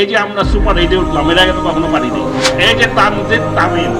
এই যে আমরা সুপার এইটে উঠলাম, এর আগে তো কখনো পারিনি। এই যে তানজিদ তামিম।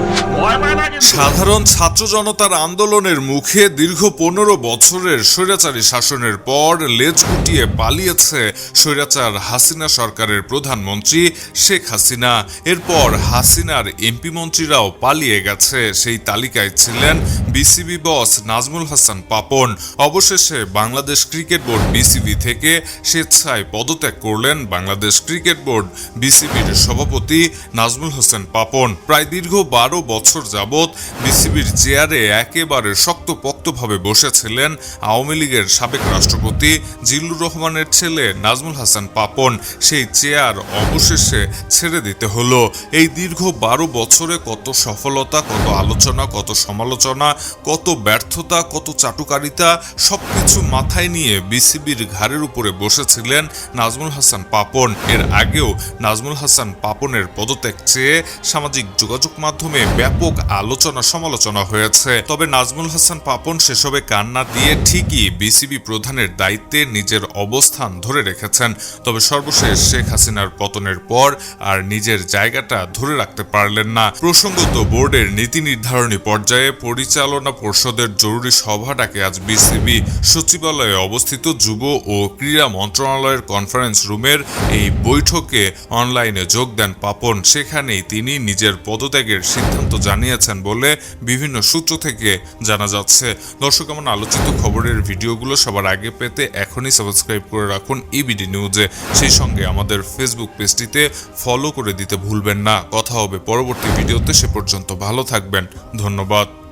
সাধারণ ছাত্র জনতার আন্দোলনের মুখে দীর্ঘ পনেরো বছরের স্বৈরাচারী শাসনের পর লেজ গুটিয়ে পালিয়েছে স্বৈরাচার হাসিনা সরকারের প্রধানমন্ত্রী শেখ হাসিনা। এরপর হাসিনার এমপি মন্ত্রীরাও পালিয়ে গেছে। সেই তালিকায় ছিলেন বিসিবি বস নাজমুল হাসান পাপন। অবশেষে বাংলাদেশ ক্রিকেট বোর্ড বিসিবি থেকে স্বেচ্ছায় পদত্যাগ করলেন বাংলাদেশ ক্রিকেট বোর্ড বিসিবির সভাপতি নাজমুল হোসেন পাপন। প্রায় দীর্ঘ বারো বছর যাবৎ বিসিবির চেয়ারে একেবারে শক্তপোক্তভাবে বসেছিলেন আওয়ামী লীগের সাবেক রাষ্ট্রপতি জিল্লুর রহমানের ছেলে নাজমুল হাসান পাপন। সেই চেয়ার অবশেষে ছেড়ে দিতে হলো। এই দীর্ঘ বারো বছরে কত সফলতা, কত আলোচনা, কত সমালোচনা, কত ব্যর্থতা, কত চাটুকারিতা সব কিছু মাথায় নিয়ে বিসিবির ঘাড়ের উপরে বসেছিলেন নাজমুল হাসান পাপন। এর আগেও নাজমুল হাসান পাপনের পদত্যাগ চেয়ে সামাজিক যোগাযোগ মাধ্যমে ব্যাপক আলোচনা সমালোচনা হয়েছে। তবে নাজমুল হাসান পাপন সেসবে কান্না দিয়ে ঠিকই বিসিবি প্রধানের দায়িত্বে নিজের অবস্থান ধরে রেখেছেন। তবে সর্বশেষ শেখ হাসিনার পতনের পর আর নিজের জায়গাটা ধরে রাখতে পারলেন না। প্রসঙ্গত বোর্ডের নীতি নির্ধারণী পর্যায়ে পরিচালনা পর্ষদের জরুরি সভা ডাকে আজ বিসিবি। সচিবালয়ে অবস্থিত যুব ও ক্রীড়া মন্ত্রণালয়ের কনফারেন্স রুমের এই বৈঠকে অনলাইনে যোগ দেন পাপন। সেখানেই তিনি নিজের পদত্যাগের সিদ্ধান্ত জানিয়েছেন বলে বিভিন্ন সূত্র থেকে জানা যাচ্ছে। দর্শক, এমন আলোচিত খবরের ভিডিওগুলো সবার আগে পেতে এখনই সাবস্ক্রাইব করে রাখুন ইবিডি নিউজে সেই সঙ্গে আমাদের ফেসবুক পেজটিতে ফলো করে দিতে ভুলবেন না। কথা হবে পরবর্তী ভিডিওতে। সে পর্যন্ত ভালো থাকবেন। ধন্যবাদ।